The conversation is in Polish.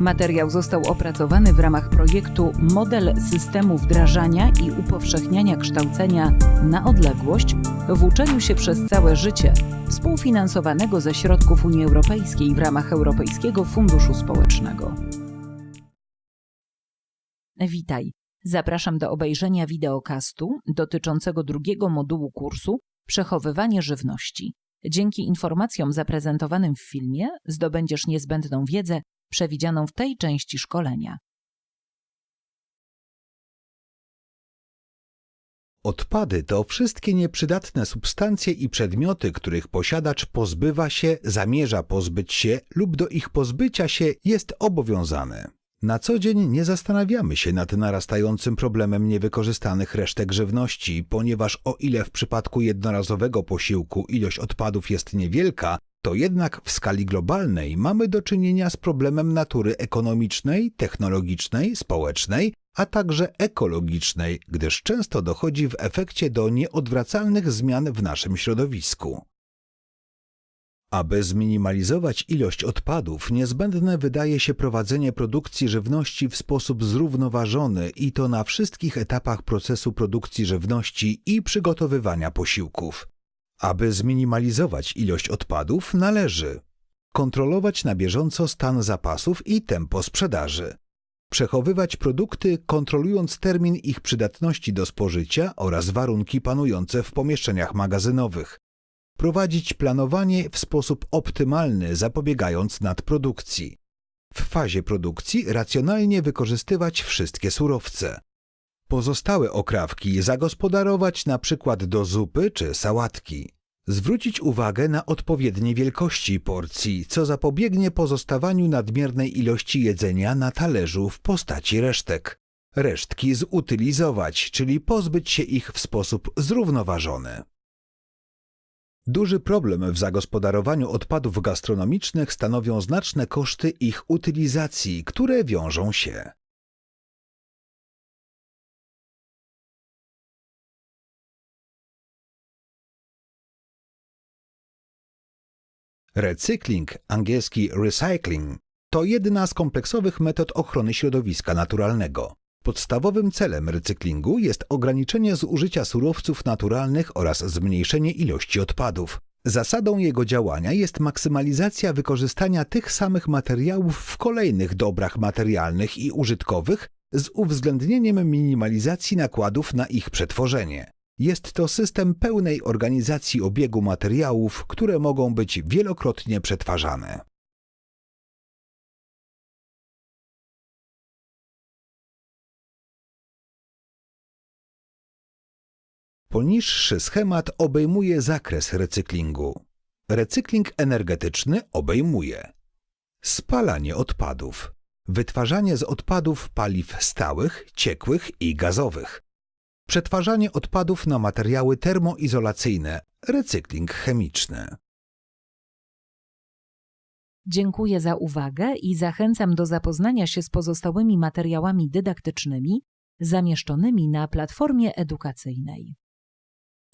Materiał został opracowany w ramach projektu Model systemu wdrażania i upowszechniania kształcenia na odległość w uczeniu się przez całe życie, współfinansowanego ze środków Unii Europejskiej w ramach Europejskiego Funduszu Społecznego. Witaj. Zapraszam do obejrzenia wideokastu dotyczącego drugiego modułu kursu Przechowywanie żywności. Dzięki informacjom zaprezentowanym w filmie zdobędziesz niezbędną wiedzę przewidzianą w tej części szkolenia. Odpady to wszystkie nieprzydatne substancje i przedmioty, których posiadacz pozbywa się, zamierza pozbyć się lub do ich pozbycia się jest obowiązany. Na co dzień nie zastanawiamy się nad narastającym problemem niewykorzystanych resztek żywności, ponieważ o ile w przypadku jednorazowego posiłku ilość odpadów jest niewielka, to jednak w skali globalnej mamy do czynienia z problemem natury ekonomicznej, technologicznej, społecznej, a także ekologicznej, gdyż często dochodzi w efekcie do nieodwracalnych zmian w naszym środowisku. Aby zminimalizować ilość odpadów, niezbędne wydaje się prowadzenie produkcji żywności w sposób zrównoważony i to na wszystkich etapach procesu produkcji żywności i przygotowywania posiłków. Aby zminimalizować ilość odpadów, należy kontrolować na bieżąco stan zapasów i tempo sprzedaży, przechowywać produkty, kontrolując termin ich przydatności do spożycia oraz warunki panujące w pomieszczeniach magazynowych, prowadzić planowanie w sposób optymalny, zapobiegając nadprodukcji. W fazie produkcji racjonalnie wykorzystywać wszystkie surowce. Pozostałe okrawki zagospodarować na przykład do zupy czy sałatki. Zwrócić uwagę na odpowiednie wielkości porcji, co zapobiegnie pozostawaniu nadmiernej ilości jedzenia na talerzu w postaci resztek. Resztki zutylizować, czyli pozbyć się ich w sposób zrównoważony. Duży problem w zagospodarowaniu odpadów gastronomicznych stanowią znaczne koszty ich utylizacji, które wiążą się Recykling, angielski recycling, to jedna z kompleksowych metod ochrony środowiska naturalnego. Podstawowym celem recyklingu jest ograniczenie zużycia surowców naturalnych oraz zmniejszenie ilości odpadów. Zasadą jego działania jest maksymalizacja wykorzystania tych samych materiałów w kolejnych dobrach materialnych i użytkowych z uwzględnieniem minimalizacji nakładów na ich przetworzenie. Jest to system pełnej organizacji obiegu materiałów, które mogą być wielokrotnie przetwarzane. Poniższy schemat obejmuje zakres recyklingu. Recykling energetyczny obejmuje spalanie odpadów, wytwarzanie z odpadów paliw stałych, ciekłych i gazowych, przetwarzanie odpadów na materiały termoizolacyjne, recykling chemiczny. Dziękuję za uwagę i zachęcam do zapoznania się z pozostałymi materiałami dydaktycznymi zamieszczonymi na platformie edukacyjnej.